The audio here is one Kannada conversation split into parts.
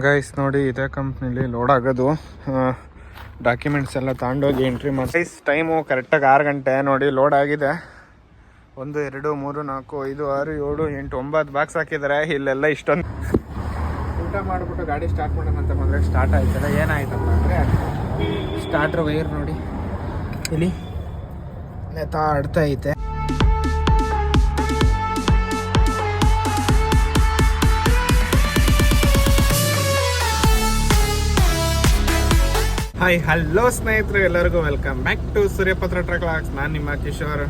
ಗೈಸ್ ನೋಡಿ, ಇದೇ ಕಂಪ್ನಿಲಿ ಲೋಡ್ ಆಗೋದು. ಡಾಕ್ಯುಮೆಂಟ್ಸ್ ಎಲ್ಲ ತಗೊಂಡೋಗಿ ಎಂಟ್ರಿ ಮಾಡಿ ಗೈಸ್ ಟೈಮು ಕರೆಕ್ಟಾಗಿ ಆರು ಗಂಟೆ, ನೋಡಿ ಲೋಡ್ ಆಗಿದೆ. ಒಂದು, ಎರಡು, ಮೂರು, ನಾಲ್ಕು, ಐದು, ಆರು, ಏಳು, ಎಂಟು, ಒಂಬತ್ತು ಬಾಕ್ಸ್ ಹಾಕಿದ್ದಾರೆ. ಇಲ್ಲೆಲ್ಲ ಇಷ್ಟೊಂದು ಊಟ ಮಾಡಿಬಿಟ್ಟು ಗಾಡಿ ಸ್ಟಾರ್ಟ್ ಮಾಡೋಣ ಅಂತ ಬಂದರೆ ಸ್ಟಾರ್ಟ್ ಆಯ್ತಲ್ಲ ಏನಾಯ್ತಪ್ಪ ಅಂದರೆ ಸ್ಟಾರ್ಟ್ರ್ ವೈರ್ ನೋಡಿ. ಇಲ್ಲಿ ಆಡ್ತಾ ಐತೆ. ಹಾಯ್ ಹಲೋ ಸ್ನೇಹಿತರು, ಎಲ್ಲರಿಗೂ welcome back to Suryapatra truck logs ನಾನು ನಿಮ್ಮ ಕಿಶೋರ್.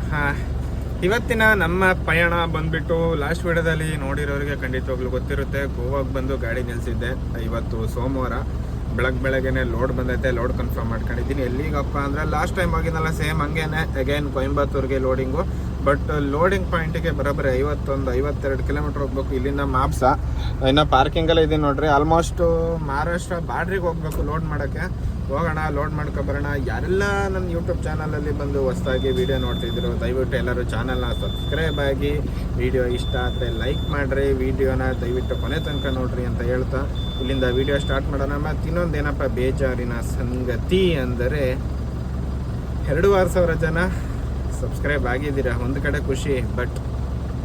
ಇವತ್ತಿನ ನಮ್ಮ ಪಯಣ ಬಂದ್ಬಿಟ್ಟು ಲಾಸ್ಟ್ ವಿಡಿಯೋದಲ್ಲಿ ನೋಡಿರೋರಿಗೆ ಖಂಡಿತವಾಗ್ಲೂ ಗೊತ್ತಿರುತ್ತೆ. ಗೋವಾಗೆ ಬಂದು ಗಾಡಿ ನಿಲ್ಸಿದ್ದೆ. ಇವತ್ತು ಸೋಮವಾರ. ಬೆಳಗ್ಗೆ ಬೆಳಗ್ಗೆನೆ ಲೋಡ್ ಬಂದೈತೆ. ಲೋಡ್ ಕನ್ಫರ್ಮ್ ಮಾಡ್ಕೊಂಡಿದ್ದೀನಿ. ಎಲ್ಲಿಗಪ್ಪ ಅಂದರೆ ಲಾಸ್ಟ್ ಟೈಮ್ ಆಗಿದ್ದಲ್ಲ ಸೇಮ್ ಹಂಗೇನೆ. ಅಗೈನ್ ಕೊಯಂಬತ್ತೂರ್ಗೆ ಲೋಡಿಂಗು ಬಟ್ ಲೋಡಿಂಗ್ ಪಾಯಿಂಟಿಗೆ ಬರೋಬ್ಬರಿ ಐವತ್ತೊಂದು, ಐವತ್ತೆರಡು ಕಿಲೋಮೀಟ್ರ್ ಹೋಗ್ಬೇಕು ಇಲ್ಲಿಂದ ಮಾಪ್ಸ ಇನ್ನು ಪಾರ್ಕಿಂಗಲ್ಲೇ ಇದೆ ನೋಡ್ರಿ. ಆಲ್ಮೋಸ್ಟ್ ಮಹಾರಾಷ್ಟ್ರ ಬಾರ್ಡ್ರಿಗೆ ಹೋಗ್ಬೇಕು ಲೋಡ್ ಮಾಡೋಕ್ಕೆ. ಹೋಗೋಣ ಲೋಡ್ ಮಾಡ್ಕೊಬರೋಣ. ಯಾರೆಲ್ಲ ನನ್ನ ಯೂಟ್ಯೂಬ್ ಚಾನಲಲ್ಲಿ ಬಂದು ಹೊಸದಾಗಿ ವೀಡಿಯೋ ನೋಡ್ತಿದ್ರು ದಯವಿಟ್ಟು ಎಲ್ಲರೂ ಚಾನಲ್ನ ಸಬ್ಸ್ಕ್ರೈಬ್ ಆಗಿ ವಿಡಿಯೋ ಇಷ್ಟ ಆದರೆ ಲೈಕ್ ಮಾಡಿರಿ. ವಿಡಿಯೋನ ದಯವಿಟ್ಟು ಕೊನೆ ತನಕ ನೋಡ್ರಿ ಅಂತ ಹೇಳ್ತಾ, ಇಲ್ಲಿಂದ ವಿಡಿಯೋ ಸ್ಟಾರ್ಟ್ ಮಾಡೋಣ. ಮತ್ತು ಇನ್ನೊಂದೇನಪ್ಪ ಬೇಜಾರಿನ ಸಂಗತಿ ಅಂದರೆ, ಎರಡೂವರೆ ಸಾವಿರ ಜನ ಸಬ್ಸ್ಕ್ರೈಬ್ ಆಗಿದ್ದೀರಾ? ಒಂದು ಕಡೆ ಖುಷಿ ಬಟ್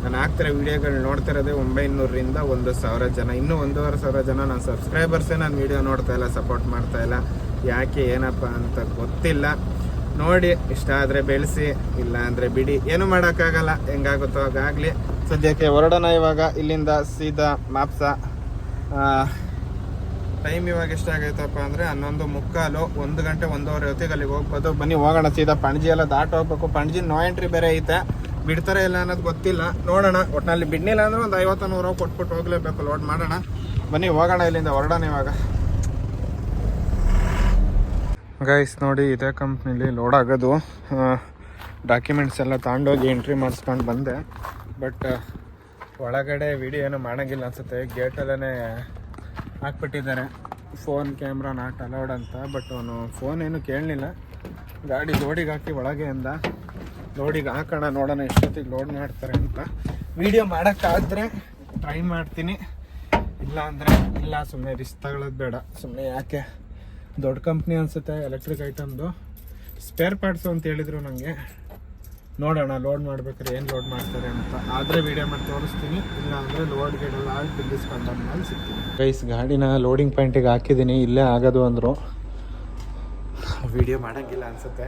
ನಾನು ಹಾಕ್ತಿರೋ ವೀಡಿಯೋಗಳು ನೋಡ್ತಿರೋದೇ ಒಂಬೈನೂರರಿಂದ ಒಂದು ಸಾವಿರ ಜನ. ಇನ್ನೂ ಒಂದೂವರೆ ಸಾವಿರ ಜನ ನಾನು ಸಬ್ಸ್ಕ್ರೈಬರ್ಸೇ ನಾನು ವೀಡಿಯೋ ನೋಡ್ತಾ ಇಲ್ಲ ಸಪೋರ್ಟ್ ಮಾಡ್ತಾ ಇಲ್ಲ. ಯಾಕೆ ಏನಪ್ಪ ಅಂತ ಗೊತ್ತಿಲ್ಲ. ನೋಡಿ, ಇಷ್ಟ ಆದರೆ ಬೆಳೆಸಿ, ಇಲ್ಲ ಅಂದರೆ ಬಿಡಿ. ಏನು ಮಾಡೋಕ್ಕಾಗಲ್ಲ, ಹೆಂಗಾಗುತ್ತೋ ಹಾಗಾಗಲಿ. ಸದ್ಯಕ್ಕೆ ಹೊರಡೋಣ ಇವಾಗ, ಇಲ್ಲಿಂದ ಸೀದಾ ಮಾಪ್ಸ. ಟೈಮ್ ಇವಾಗ ಎಷ್ಟಾಗೈತಪ್ಪ ಅಂದರೆ ಹನ್ನೊಂದು ಮುಕ್ಕಾಲು, ಒಂದು ಗಂಟೆ ಒಂದೂವರೆ ಹೊತ್ತಿಗೆ ಅಲ್ಲಿಗೆ ಹೋಗ್ಬೋದು. ಬನ್ನಿ, ಹೋಗೋಣ ಸೀದಾ ಪಣಜಿ ಎಲ್ಲ ದಾಟ ಹೋಗ್ಬೇಕು. ಪಣಜಿ ನೋ ಎಂಟ್ರಿ ಬೇರೆ ಐತೆ. ಬಿಡ್ತಾರೆ ಇಲ್ಲ ಅನ್ನೋದು ಗೊತ್ತಿಲ್ಲ. ನೋಡೋಣ ಒಟ್ಟಿನಲ್ಲಿ ಬಿಡ್ನಿಲ್ಲ ಅಂದ್ರೆ ಒಂದು ಐವತ್ತು ನೂರು ಕೊಟ್ಬಿಟ್ಟು ಹೋಗ್ಲೇಬೇಕು. ಲೋಡ್ ಮಾಡೋಣ. ಬನ್ನಿ, ಹೋಗೋಣ ಇಲ್ಲಿಂದ, ಹೊರಡೋಣ ಇವಾಗ. ಗೈಸ್ ನೋಡಿ, ಇದೇ ಕಂಪ್ನಿಲಿ ಲೋಡ್ ಆಗೋದು. ಡಾಕ್ಯುಮೆಂಟ್ಸ್ ಎಲ್ಲ ತಗೊಂಡೋಗಿ ಎಂಟ್ರಿ ಮಾಡಿಸ್ಕೊಂಡು ಬಂದೆ. ಬಟ್ ಒಳಗಡೆ ವಿಡಿಯೋ ಏನು ಮಾಡೋಂಗಿಲ್ಲ ಅನ್ಸುತ್ತೆ. ಗೇಟಲ್ಲೇ ಹಾಕ್ಬಿಟ್ಟಿದ್ದಾರೆ. ಫೋನ್ ಕ್ಯಾಮ್ರಾ ನಾಟ್ ಅಲೌಡ್ ಅಂತ. ಬಟ್ ಅವನು ಫೋನ್ ಏನು ಕೇಳಲಿಲ್ಲ ಗಾಡಿ ಲೋಡಿಗೆ ಹಾಕಿ ಒಳಗೆ ಅಂದ ಲೋಡಿಗೆ ಹಾಕೋಣ, ನೋಡೋಣ ಎಷ್ಟೊತ್ತಿಗೆ ಲೋಡ್ ಮಾಡ್ತಾರೆ ಅಂತ. ವಿಡಿಯೋ ಮಾಡೋಕ್ಕಾದರೆ ಟ್ರೈ ಮಾಡ್ತೀನಿ. ಇಲ್ಲ ಅಂದರೆ ಇಲ್ಲ ಸುಮ್ಮನೆ ರಿಸ್ಕ್ ತಗೊಳ್ಳೋದು ಬೇಡ. ಸುಮ್ಮನೆ ಯಾಕೆ ದೊಡ್ಡ ಕಂಪ್ನಿ ಅನಿಸುತ್ತೆ ಎಲೆಕ್ಟ್ರಿಕ್ ಐಟಮ್ದು ಸ್ಪೇರ್ ಪಾರ್ಟ್ಸು ಅಂತ ಹೇಳಿದರು ನನಗೆ ನೋಡೋಣ ಲೋಡ್ ಮಾಡ್ಬೇಕಾದ್ರೆ ಏನು ಲೋಡ್ ಮಾಡ್ತಾರೆ ಅಂತ. ಆದರೆ ವಿಡಿಯೋ ಮಾಡಿ ತೋರಿಸ್ತೀನಿ. ಇಲ್ಲ ಅಂದರೆ ಲೋಡ್ ಗಿಡೆಲ್ಲ ಆಗಿ ಬಿಲ್ಲಿಸ್ಕೊಂಡಾದ್ಮೇಲೆ ಸಿಗ್ತೀನಿ. ಗೈಸ್ ಗಾಡಿನ ಲೋಡಿಂಗ್ ಪಾಯಿಂಟಿಗೆ ಹಾಕಿದ್ದೀನಿ. ಇಲ್ಲೇ ಆಗೋದು ಅಂದರು. ವಿಡಿಯೋ ಮಾಡೋಂಗಿಲ್ಲ ಅನಿಸುತ್ತೆ.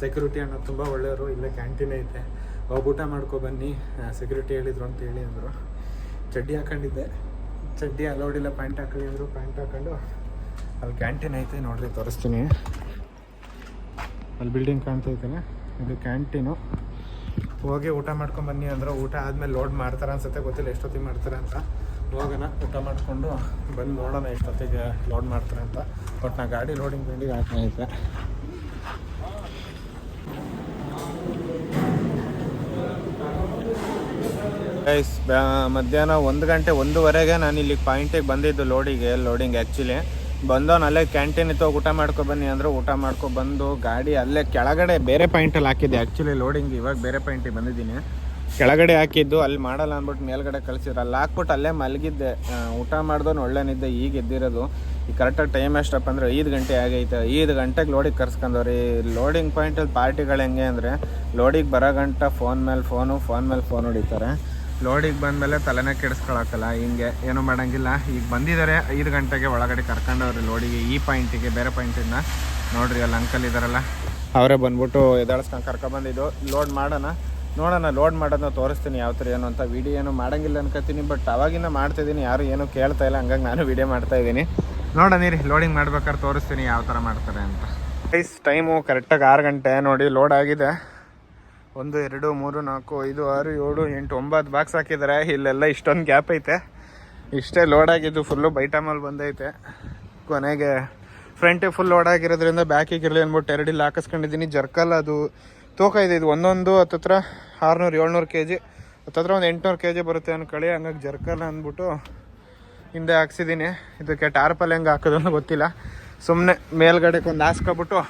ಸೆಕ್ಯೂರಿಟಿ ಅನ್ನೋದು ತುಂಬ ಒಳ್ಳೆಯವರು. ಇಲ್ಲೇ ಕ್ಯಾಂಟೀನ್ ಐತೆ. ಹೋಗಿ ಊಟ ಮಾಡ್ಕೊ ಬನ್ನಿ. ಸೆಕ್ಯೂರಿಟಿ ಹೇಳಿದ್ರು ಅಂತ ಹೇಳಿ ಅಂದರು. ಚಡ್ಡಿ ಹಾಕೊಂಡಿದ್ದೆ. ಚಡ್ಡಿ ಅಲೌಡಿಲ್ಲ ಪ್ಯಾಂಟ್ ಹಾಕೊಳ್ಳಿ ಅಂದರು. ಪ್ಯಾಂಟ್ ಹಾಕೊಂಡು ಅಲ್ಲಿ ಕ್ಯಾಂಟೀನ್ ಐತೆ ನೋಡ್ರಿ, ತೋರಿಸ್ತೀನಿ. ಅಲ್ಲಿ ಬಿಲ್ಡಿಂಗ್ ಕಾಣ್ತೈತಲ್ಲ ಇದು ಕ್ಯಾಂಟೀನು ಹೋಗಿ ಊಟ ಮಾಡ್ಕೊಂಡು ಬನ್ನಿ ಅಂದ್ರೆ, ಊಟ ಆದಮೇಲೆ ಲೋಡ್ ಮಾಡ್ತಾರೆ ಅನ್ಸುತ್ತೆ, ಗೊತ್ತಿಲ್ಲ ಎಷ್ಟೊತ್ತಿಗೆ ಮಾಡ್ತಾರೆ ಅಂತ. ಹೋಗೋಣ, ಊಟ ಮಾಡಿಕೊಂಡು ಬಂದು ನೋಡೋಣ ಎಷ್ಟೊತ್ತಿಗೆ ಲೋಡ್ ಮಾಡ್ತಾರೆ ಅಂತ. ಬಟ್ ನಾ ಗಾಡಿ ಲೋಡಿಂಗ್ ಬಂಡಿಗೆ ಗೈಸ್ ಮಧ್ಯಾಹ್ನ ಒಂದು ಗಂಟೆ ಒಂದೂವರೆಗೆ ನಾನು ಇಲ್ಲಿ ಪಾಯಿಂಟಿಗೆ ಬಂದಿದ್ದು ಲೋಡಿಗೆ ಲೋಡಿಂಗ್ ಆ್ಯಕ್ಚುಲಿ ಬಂದವನು ಅಲ್ಲೇ ಕ್ಯಾಂಟೀನ್ ಇತ್ತು, ಊಟ ಮಾಡ್ಕೊ ಬನ್ನಿ ಅಂದ್ರೆ, ಊಟ ಮಾಡ್ಕೊ ಬಂದು ಗಾಡಿ ಅಲ್ಲೇ ಕೆಳಗಡೆ ಬೇರೆ ಪಾಯಿಂಟಲ್ಲಿ ಹಾಕಿದ್ದೆ. ಆ್ಯಕ್ಚುಲಿ ಲೋಡಿಂಗ್ ಇವಾಗ ಬೇರೆ ಪಾಯಿಂಟಿಗೆ ಬಂದಿದ್ದೀನಿ. ಕೆಳಗಡೆ ಹಾಕಿದ್ದು, ಅಲ್ಲಿ ಮಾಡಲ್ಲ ಅಂದ್ಬಿಟ್ಟು ಮೇಲ್ಗಡೆ ಕಳಿಸಿದ್ರು ಅಲ್ಲಿ ಹಾಕ್ಬಿಟ್ಟು ಅಲ್ಲೇ ಮಲಗಿದ್ದೆ. ಊಟ ಮಾಡ್ದವನು ಒಳ್ಳೆನಿದ್ದೆ ಈಗ ಎದ್ದಿರೋದು. ಈ ಕರೆಕ್ಟಾಗಿ ಟೈಮ್ ಎಷ್ಟಪ್ಪ ಅಂದರೆ ಐದು ಗಂಟೆ ಆಗೈತೆ. ಐದು ಗಂಟೆಗೆ ಲೋಡಿಗೆ ಕರ್ಸ್ಕೊಂಡವ್ರಿ. ಲೋಡಿಂಗ್ ಪಾಯಿಂಟಲ್ಲಿ ಪಾರ್ಟಿಗಳು ಹೆಂಗೆ ಅಂದರೆ ಲೋಡಿಗೆ ಬರೋ ಗಂಟ ಫೋನ್ ಮೇಲೆ ಫೋನು ಫೋನ್ ಮೇಲೆ ಫೋನ್ ಹೊಡಿತಾರೆ. ಲೋಡಿಗೆ ಬಂದಮೇಲೆ ತಲೆನೇ ಕೆಡಿಸ್ಕೊಳಕ್ಕಲ್ಲ, ಹಿಂಗೆ ಏನೂ ಮಾಡೋಂಗಿಲ್ಲ. ಈಗ ಬಂದಿದ್ದಾರೆ, ಐದು ಗಂಟೆಗೆ ಒಳಗಡೆ ಕರ್ಕೊಂಡವ್ರಿ ಲೋಡಿಗೆ. ಈ ಪಾಯಿಂಟಿಗೆ, ಬೇರೆ ಪಾಯಿಂಟಿಂದ ನೋಡ್ರಿ, ಅಲ್ಲಿ ಅಂಕಲ್ ಇದ್ದಾರಲ್ಲ ಅವರೇ ಬಂದ್ಬಿಟ್ಟು ಎದಾಡಿಸ್ಕೊಂಡು ಕರ್ಕೊಬಂದಿದ್ದು. ಲೋಡ್ ಮಾಡೋಣ. ನೋಡೋಣ ಲೋಡ್ ಮಾಡೋದನ್ನ ತೋರಿಸ್ತೀನಿ ಯಾವ ಥರ ಏನು ಅಂತ. ವಿಡಿಯೋ ಏನು ಮಾಡೋಂಗಿಲ್ಲ ಅನ್ಕೋತೀನಿ ಬಟ್ ಅವಾಗಿಂದ ಮಾಡ್ತಿದ್ದೀನಿ. ಯಾರು ಏನೂ ಕೇಳ್ತಾ ಇಲ್ಲ, ಹಂಗಾಗಿ ನಾನು ವಿಡಿಯೋ ಮಾಡ್ತಾ ಇದ್ದೀನಿ. ನೋಡೋಣ ರೀ ಲೋಡಿಂಗ್ ಮಾಡ್ಬೇಕಾದ್ರೆ ತೋರಿಸ್ತೀನಿ ಯಾವ ಥರ ಮಾಡ್ತಾರೆ ಅಂತ. ಐಸ್ ಟೈಮು ಕರೆಕ್ಟಾಗಿ ಆರು ಗಂಟೆ ನೋಡಿ ಲೋಡ್ ಆಗಿದೆ. ಒಂದು, ಎರಡು, ಮೂರು, ನಾಲ್ಕು, ಐದು, ಆರು, ಏಳು, ಎಂಟು, ಒಂಬತ್ತು ಬಾಕ್ಸ್ ಹಾಕಿದ್ದಾರೆ ಇಲ್ಲೆಲ್ಲ ಇಷ್ಟೊಂದು ಗ್ಯಾಪ್ ಐತೆ. ಇಷ್ಟೇ ಲೋಡ್ ಆಗಿದ್ದು ಫುಲ್ಲು ಬೈಟಮಲ್ಲಿ ಬಂದೈತೆ. ಕೊನೆಗೆ ಫ್ರಂಟ್ ಫುಲ್ ಲೋಡ್ ಆಗಿರೋದ್ರಿಂದ ಬ್ಯಾಕಿಗೆ ಇರಲಿ ಅಂದ್ಬಿಟ್ಟು ಎರಡು ಇಲ್ಲಿ ಹಾಕಿಸ್ಕೊಂಡಿದ್ದೀನಿ. ಜರ್ಕಲ್ ಅದು ತೂಕ ಇದೆ. ಇದು ಒಂದೊಂದು ಹತ್ತತ್ರ ಆರುನೂರು, ಏಳ್ನೂರು ಕೆ ಜಿ ಹತ್ತತ್ರ ಒಂದು ಎಂಟುನೂರು ಕೆ ಜಿ ಬರುತ್ತೆ ಅಂದ್ಕೊಳ್ಳಿ ಹಂಗಾಗಿ ಜರ್ಕಲ್ ಅಂದ್ಬಿಟ್ಟು ಹಿಂದೆ ಹಾಕ್ಸಿದ್ದೀನಿ. ಇದಕ್ಕೆ ಟಾರ್ಪಲ್ ಹೆಂಗೆ ಹಾಕೋದು ಗೊತ್ತಿಲ್ಲ. ಸುಮ್ಮನೆ ಮೇಲ್ಗಡೆಗೆ ಒಂದು ಹಾಸ್ಕೊಬಿಟ್ಟು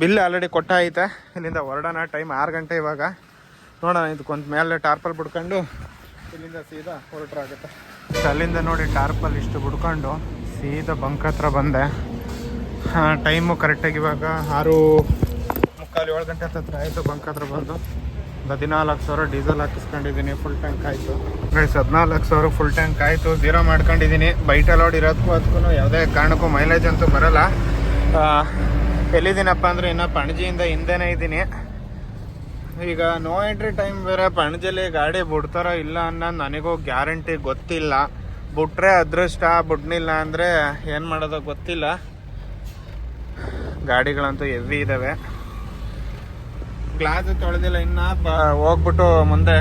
ಬಿಲ್ ಆಲ್ರೆಡಿ ಕೊಟ್ಟ ಐತೆ ಇಲ್ಲಿಂದ ಹೊರಡೋಣ ಟೈಮ್ ಆರು ಗಂಟೆ ಇವಾಗ. ನೋಡೋಣ ಇದಕ್ಕೊಂದು ಮೇಲೆ ಟಾರ್ಪಲ್ ಬಿಡ್ಕೊಂಡು ಇಲ್ಲಿಂದ ಸೀದಾ ಹೊರಟ್ರಾಗುತ್ತೆ ಅಲ್ಲಿಂದ ನೋಡಿ ಟಾರ್ಪಲ್ ಇಷ್ಟು ಬಿಡ್ಕೊಂಡು ಸೀದಾ ಬಂಕ್ ಹತ್ರ ಬಂದೆ. ಟೈಮು ಕರೆಕ್ಟಾಗಿ ಇವಾಗ ಆರು ಮುಕ್ಕಾಲು ಏಳು ಗಂಟೆ ಹತ್ರ ಆಯಿತು ಬಂಕ್ ಹತ್ರ ಬಂದು. ಹದಿನಾಲ್ಕು ಸಾವಿರ ಡೀಸೆಲ್ ಹಾಕಿಸ್ಕೊಂಡಿದ್ದೀನಿ ಫುಲ್ ಟ್ಯಾಂಕ್ ಆಯಿತು. ಗೈಸ್ ಹದಿನಾಲ್ಕು ಸಾವಿರ ಫುಲ್ ಟ್ಯಾಂಕ್ ಆಯಿತು. ಝೀರೋ ಮಾಡ್ಕೊಂಡಿದ್ದೀನಿ. ಬೈಟ್ ಲೋಡ್ ಇರೋದಕ್ಕೂ ಅದಕ್ಕೂ ಯಾವುದೇ ಕಾರಣಕ್ಕೂ ಮೈಲೇಜ್ ಅಂತೂ ಬರೋಲ್ಲ. ಎಲ್ಲಿದ್ದೀನಪ್ಪ ಅಂದರೆ ಇನ್ನು ಪಣಜಿಯಿಂದ ಹಿಂದೆನೇ ಇದ್ದೀನಿ. ಈಗ ನೋ ಎಂಟ್ರಿ ಟೈಮ್ ಬೇರೆ ಪಣಜಿಲಿ ಗಾಡಿ ಬಿಡ್ತಾರ ಇಲ್ಲ ಅನ್ನೋದು ನನಗೂ ಗ್ಯಾರಂಟಿ ಗೊತ್ತಿಲ್ಲ. ಬಿಟ್ರೆ ಅದೃಷ್ಟ ಬಿಡ್ನಿಲ್ಲ ಅಂದರೆ ಏನು ಮಾಡೋದೋ ಗೊತ್ತಿಲ್ಲ. ಗಾಡಿಗಳಂತೂ ಹೆವಿ ಇದ್ದಾವೆ ಗ್ಲಾಸ್ ತೊಳೆದಿಲ್ಲ ಇನ್ನು. ಬ, ಹೋಗ್ಬಿಟ್ಟು ಮುಂದೆ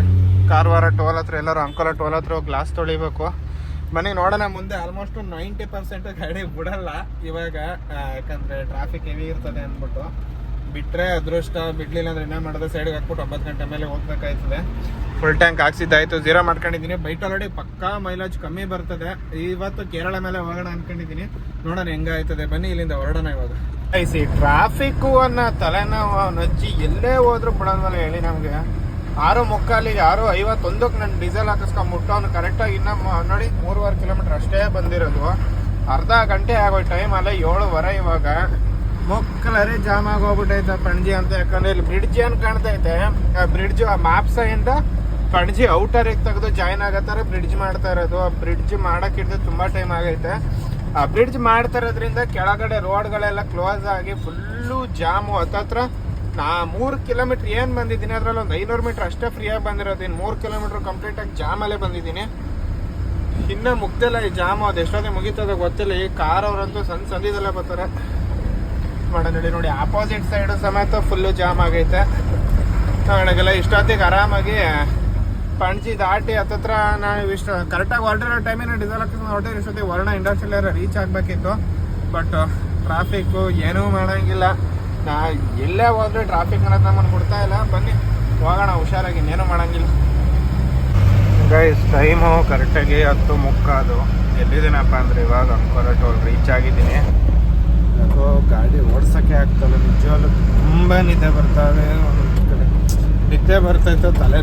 ಕಾರವಾರ ಟೋಲ್ ಹತ್ರ ಎಲ್ಲರೂ ಅಂಕೋಲ ಟೋಲ್ ಹತ್ರ ಗ್ಲಾಸ್ ತೊಳಿಬೇಕು. ಬನ್ನಿ ನೋಡೋಣ ಮುಂದೆ ಆಲ್ಮೋಸ್ಟ್ ನೈಂಟಿ ಪರ್ಸೆಂಟ್ ಗಾಡಿ ಬಿಡಲ್ಲ. ಇವಾಗ ಯಾಕಂದ್ರೆ ಟ್ರಾಫಿಕ್ ಹೆವಿ ಇರ್ತದೆ ಅಂದ್ಬಿಟ್ಟು. ಬಿಟ್ರೆ ಅದೃಷ್ಟ, ಬಿಡ್ಲಿಲ್ಲ ಅಂದ್ರೆ ಇನ್ನೇ ಮಾಡಿದ್ರೆ ಸೈಡ್ಗೆ ಹಾಕ್ಬಿಟ್ಟು ಒಂಬತ್ತು ಗಂಟೆ ಮೇಲೆ ಹೋಗ್ಬೇಕಾಯ್ತದೆ. ಫುಲ್ ಟ್ಯಾಂಕ್ ಹಾಕ್ಸಿದ್ದಾಯ್ತು. ಜೀರೋ ಮಾಡ್ಕೊಂಡಿದ್ದೀನಿ. ಬೈಟ್ ಆಲ್ರೆಡಿ ಪಕ್ಕಾ ಮೈಲೇಜ್ ಕಮ್ಮಿ ಬರ್ತದೆ. ಇವತ್ತು ಕೇರಳ ಮೇಲೆ ಹೋಗೋಣ ಅನ್ಕೊಂಡಿದ್ದೀನಿ. ನೋಡೋಣ ಹೆಂಗಾಯ್ತದೆ. ಬನ್ನಿ, ಇಲ್ಲಿಂದ ಹೊರಡೋಣ ಇವಾಗ. ಐಸಿ ಟ್ರಾಫಿಕ್ ಅನ್ನೋ ತಲೆನೋವು, ನಜ್ಜಿ ಎಲ್ಲೇ ಹೋದ್ರು ಬಿಡೋದ್ಮೇಲೆ ಹೇಳಿ ನಮಗೆ. ಆರು ಮುಕ್ಕಾಲಿಗೆ, ಆರು ಐವತ್ತೊಂದಕ್ಕೆ ನಾನು ಡೀಸೆಲ್ ಹಾಕಿಸ್ಕೊಂಬಿಟ್ಟು ಅವ್ನು ಕರೆಕ್ಟಾಗಿ ಇನ್ನೂ ನೋಡಿ, ಮೂರುವರೆ ಕಿಲೋಮೀಟರ್ ಅಷ್ಟೇ ಬಂದಿರೋದು. ಅರ್ಧ ಗಂಟೆ ಆಗೋ ಟೈಮ್ ಅಲ್ಲ ಏಳುವರೆ ಇವಾಗ. ಮುಕ್ಕಲರಿ ಜಾಮ್ ಆಗೋಗ್ಬಿಟ್ಟೈತೆ ಪಣಜಿ ಅಂತ. ಯಾಕಂದ್ರೆ ಇಲ್ಲಿ ಬ್ರಿಡ್ಜ್ ಏನು ಕಾಣ್ತೈತೆ? ಆ ಬ್ರಿಡ್ಜ್ ಆ ಮಾಪ್ಸ ಇಂದ ಪಣಜಿ ಔಟರಿಗೆ ತೆಗೆದು ಜಾಯ್ನ್ ಆಗತ್ತಾರೆ ಬ್ರಿಡ್ಜ್ ಮಾಡ್ತಾ ಇರೋದು. ಆ ಬ್ರಿಡ್ಜ್ ಮಾಡೋಕ್ಕಿಂತ ತುಂಬಾ ಟೈಮ್ ಆಗೈತೆ. ಆ ಬ್ರಿಡ್ಜ್ ಮಾಡ್ತಾ ಇರೋದ್ರಿಂದ ಕೆಳಗಡೆ ರೋಡ್ಗಳೆಲ್ಲ ಕ್ಲೋಸ್ ಆಗಿ ಫುಲ್ಲು ಜಾಮು ಹತ್ತತ್ರ ನಾ ಮೂರು ಕಿಲೋಮೀಟರ್ ಏನು ಬಂದಿದ್ದೀನಿ ಅದ್ರಲ್ಲಿ ಒಂದು ಐನೂರು ಮೀಟರ್ ಅಷ್ಟೇ ಫ್ರೀಯಾಗಿ ಬಂದಿರೋದು. ಇನ್ನು ಮೂರು ಕಿಲೋಮೀಟರ್ ಕಂಪ್ಲೀಟಾಗಿ ಜಾಮಲ್ಲೇ ಬಂದಿದ್ದೀನಿ. ಇನ್ನೂ ಮುಗ್ದಿಲ್ಲ ಈ ಜಾಮು ಅದು ಎಷ್ಟೊತ್ತಿಗೆ ಮುಗೀತದ ಗೊತ್ತಿಲ್ಲ. ಈ ಕಾರ್ ಅವರಂತೂ ಸಣ್ಣ ಸಂದಿದಲ್ಲೇ ಬರ್ತಾರೆ. ಮಾಡೋಣ ನೋಡಿ ನೋಡಿ ಆಪೋಸಿಟ್ ಸೈಡ್ ಸಮೇತ ಫುಲ್ಲು ಜಾಮ್ ಆಗೈತೆ. ನನಗೆಲ್ಲ ಇಷ್ಟೊತ್ತಿಗೆ ಆರಾಮಾಗಿ ಪಣಜಿ ದಾಟಿ ಹತ್ತತ್ರ ನಾನು ಇಷ್ಟು ಕರೆಕ್ಟಾಗಿ ಹೊರಟಿರೋ ಟೈಮಿನ ಡೀಸೆಲ್ ಹಾಕಿಸ್ ಹೊರಟಿರೋ ಇಷ್ಟೊತ್ತಿಗೆ ವರ್ಣ ಇಂಡಸ್ಟ್ರಿಯಲ್ ರೀಚ್ ಆಗಬೇಕಿತ್ತು. ಬಟ್ ಟ್ರಾಫಿಕ್ಕು ಏನೂ ಮಾಡೋಂಗಿಲ್ಲ. ನಾ ಎಲ್ಲೇ ಹೋದ್ರೆ ಟ್ರಾಫಿಕ್ ಅನ್ನೋದು ನಮ್ಮನ್ನು ಕೊಡ್ತಾ ಇಲ್ಲ. ಬನ್ನಿ, ಹೋಗೋಣ, ಹುಷಾರಾಗಿ, ಇನ್ನೇನು ಮಾಡೋಂಗಿಲ್ಲ. ಗೈಸ್ ಟೈಮು ಕರೆಕ್ಟಾಗಿ ಹತ್ತು ಮುಕ್ಕಾದು. ಎಲ್ಲಿದ್ದೀನಪ್ಪ ಅಂದರೆ ಇವಾಗ ಅಂಕೋಲ ಟೋಲ್ ರೀಚ್ ಆಗಿದ್ದೀನಿ. ಯಾಕೋ ಗಾಡಿ ಓಡ್ಸೋಕ್ಕೆ ಆಗ್ತಲ್ಲ ನಿಜವಾಗ್ಲು ತುಂಬ ನಿದ್ದೆ ಬರ್ತಾವೆ ನಿದ್ದೆ ಬರ್ತೈತೋ ತಲೆ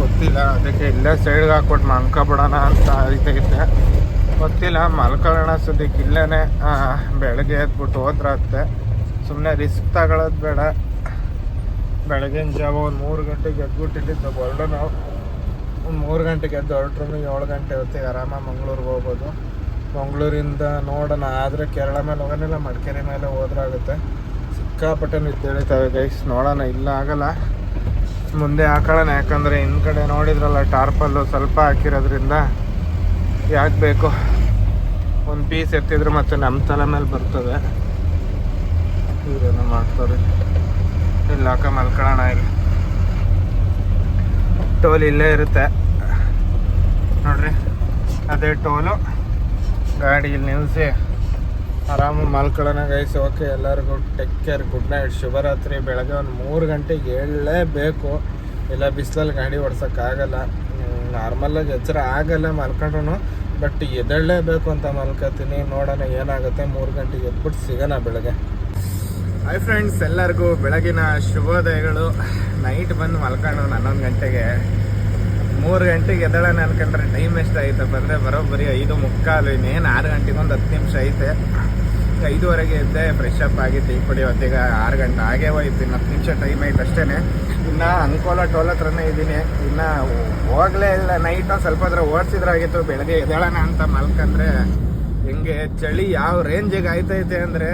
ಗೊತ್ತಿಲ್ಲ. ಅದಕ್ಕೆ ಇಲ್ಲೇ ಸೈಡ್ಗೆ ಹಾಕ್ಬಿಟ್ಟು ಮಲ್ಕೊಬಿಡೋಣ ಅಂತ ಐತೈತೆ ಗೊತ್ತಿಲ್ಲ, ಮಲ್ಕೊಳ್ಳೋಣ ಸದ್ಯಕ್ಕೆ ಇಲ್ಲೇ ಬೆಳಗ್ಗೆ ಎದ್ಬಿಟ್ಟು ಹೋದ್ರಾಗುತ್ತೆ ಸುಮ್ಮನೆ ರಿಸ್ಕ್ ತಗೊಳ್ಳೋದು ಬೇಡ. ಬೆಳಗಿನ ಜಾವ ಒಂದು ಮೂರು ಗಂಟೆಗೆ ಎದ್ಬಿಟ್ಟಿದ್ದು ಹೊರಡೋ ನಾವು ಒಂದು ಮೂರು ಗಂಟೆಗೆ ಎದ್ದು ಹೊರಟ್ರು ಏಳು ಗಂಟೆ ಹೊತ್ತಿಗೆ ಆರಾಮಾಗಿ ಮಂಗ್ಳೂರಿಗೆ ಹೋಗ್ಬೋದು. ಮಂಗಳೂರಿಂದ ನೋಡೋಣ, ಆದರೆ ಕೇರಳ ಮೇಲೆ ಹೋಗೋನಿಲ್ಲ ಮಡಿಕೇರಿ ಮೇಲೆ ಹೋದ್ರಾಗುತ್ತೆ ಸಿಕ್ಕಾಪಟ್ಟೆ ನಿದ್ದೆ ಗೈಸ್ ನೋಡೋಣ, ಇಲ್ಲ ಆಗಲ್ಲ. ಮುಂದೆ ಹಾಕೊಳ್ಳೋಣ, ಯಾಕಂದರೆ ಹಿಂದ್ಗಡೆ ನೋಡಿದ್ರಲ್ಲ, ಟಾರ್ಪಲ್ಲು ಸ್ವಲ್ಪ ಹಾಕಿರೋದ್ರಿಂದ ಯಾಕೆ ಬೇಕು? ಒಂದು ಪೀಸ್ ಎತ್ತಿದ್ರೆ ಮತ್ತೆ ನಮ್ಮ ತಲೆ ಮೇಲೆ ಬರ್ತದೆ. ಇವ್ರೇನೋ ಮಾಡ್ತಾರೆ. ಇಲ್ಲಿ ಹಾಕ ಮಲ್ಕೊಳ್ಳೋಣ ಟೋಲ್ ಇಲ್ಲೇ ಇರುತ್ತೆ. ನೋಡ್ರಿ, ಅದೇ ಟೋಲು. ಗಾಡಿ ಇಲ್ಲಿ ನಿಲ್ಲಿಸಿ ಆರಾಮ ಮಲ್ಕೊಳ್ಳೋಣ ಗೈಸ್ ಓಕೆ ಎಲ್ಲರಿಗೂ ಟೇಕ್ ಕೇರ್ ಗುಡ್ ನೈಟ್ ಶುಭರಾತ್ರಿ. ಬೆಳಗ್ಗೆ ಒಂದು ಮೂರು ಗಂಟೆಗೆ ಹೇಳಲೇಬೇಕು ಇಲ್ಲ, ಬಿಸಿಲಲ್ಲಿ ಗಾಡಿ ಓಡ್ಸೋಕ್ಕಾಗಲ್ಲ ನಾರ್ಮಲಾಗಿ ಎಚ್ಚರ ಆಗಲ್ಲ ಮಲ್ಕೊಂಡ್ರು ಬಟ್ ಎದ್ದೇಳಲೇಬೇಕು ಅಂತ ಮಲ್ಕೋತೀನಿ. ನೋಡೋಣ ಏನಾಗುತ್ತೆ. ಮೂರು ಗಂಟೆಗೆ ಎದ್ಬಿಟ್ಟು ಸಿಗೋಣ ಬೆಳಗ್ಗೆ. ಹಾಯ್ ಫ್ರೆಂಡ್ಸ್ ಎಲ್ಲರಿಗೂ ಬೆಳಗಿನ ಶುಭೋದಯಗಳು. ನೈಟ್ ಬಂದು ಮಲ್ಕೊಂಡು ಹನ್ನೊಂದು ಗಂಟೆಗೆ. ಮೂರು ಗಂಟೆಗೆ ಎದ್ದೇಳೋಣ ಅನ್ಕೊಂಡ್ರೆ ಟೈಮ್ ಎಷ್ಟಾಯ್ತಪ್ಪ ಅಂದರೆ ಬರೋಬ್ಬರಿ ಐದು ಮುಕ್ಕಾಲು, ಇನ್ನೇನು ಆರು ಗಂಟೆಗೊಂದು ಹತ್ತು ನಿಮಿಷ ಐತೆ. ಐದುವರೆಗೆ ಇದ್ದೆ ಫ್ರೆಶ್ ಅಪ್ ಆಗಿ ಟೀ ಪುಡಿ ಹೊತ್ತಿಗೆ ಆರು ಗಂಟೆ ಆಗೇ ಹೋಯ್ತು. ಇನ್ನು ಹತ್ತು ನಿಮಿಷ ಟೈಮ್ ಆಯ್ತು ಅಷ್ಟೇ ಇನ್ನು ಅಂಕೋಲ ಟೋಲ್ ಹತ್ರನೇ ಇದ್ದೀನಿ. ಇನ್ನು ಹೋಗಲೇ ಇಲ್ಲ. ನೈಟು ಸ್ವಲ್ಪ ಹತ್ರ ಓಡಿಸಿದ್ರಾಗಿತ್ತು ಬೆಳಗ್ಗೆ ಎದ್ದೇಳೋಣ ಅಂತ ಮಲ್ಕಂದ್ರೆ ಹೆಂಗೆ ಚಳಿ ಯಾವ ರೇಂಜಿಗೆ ಆಯ್ತೈತೆ ಅಂದರೆ